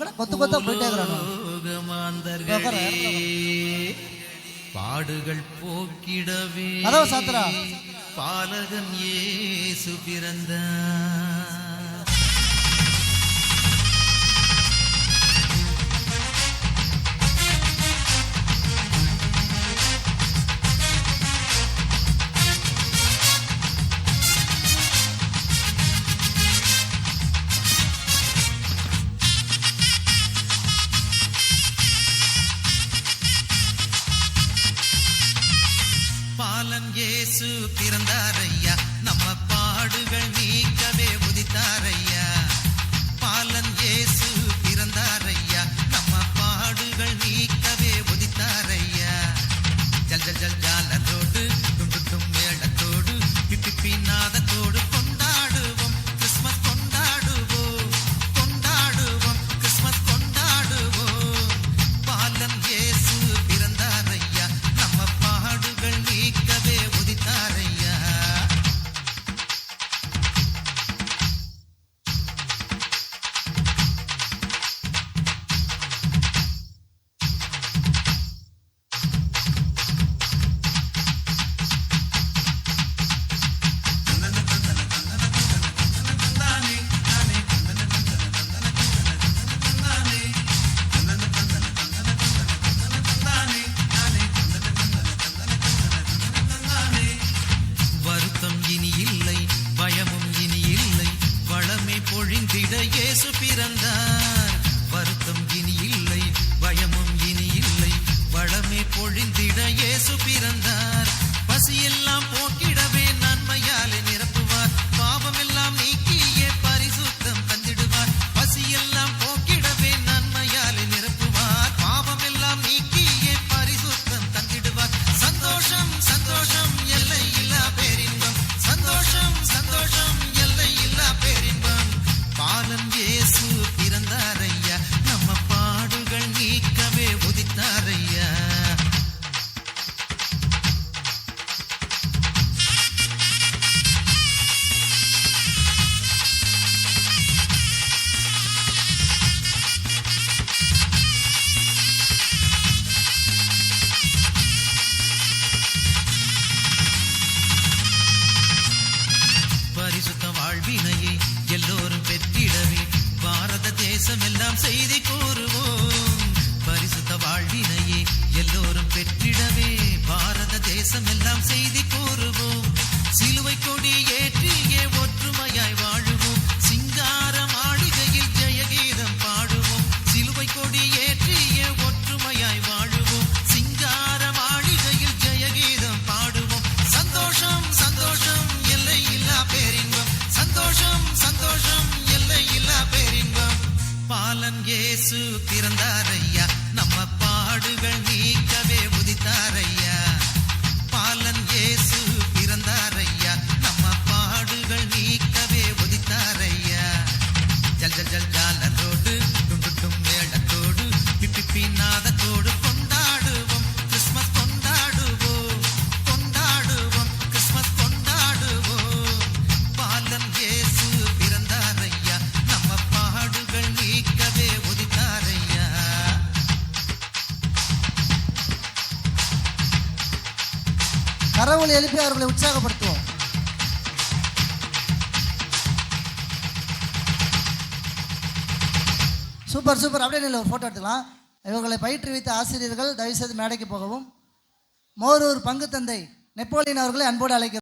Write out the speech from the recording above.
கூட கொத்து கொத்த போயிட்டே பாடுகள் போக்கிடவே. கதவை சாத்துறா பாலகன் ஏசு பிறந்தான் இயேசு பிறந்தாரையா நம்ம பாடுகள் நீக்கவே உதித்தாரையா பாலன் ஒழிந்திட இயேசு பிறந்தார். தேசம் எல்லாம் செய்தி கூறுவோம். பரிசுத்த வாழ்வினையே எல்லோரும் பெற்றிடவே. பாரத தேசம் எல்லாம் செய்தி பாலன் இயேசு பிறந்தாரையா நம்ம பாடுகள் நீக்கவே உதித்தாரையா கரவுளை எழுப்பி அவர்களை உற்சாகப்படுத்துவோம். Super super. அப்படியே ஒரு போட்டோ எடுத்துக்கலாம். இவர்களை பயிற்றுவித்த ஆசிரியர்கள் தயவுசெய்து மேடைக்கு போகவும். மோரூர் பங்கு தந்தை நெப்போலியன் அவர்களை அன்போடு அழைக்க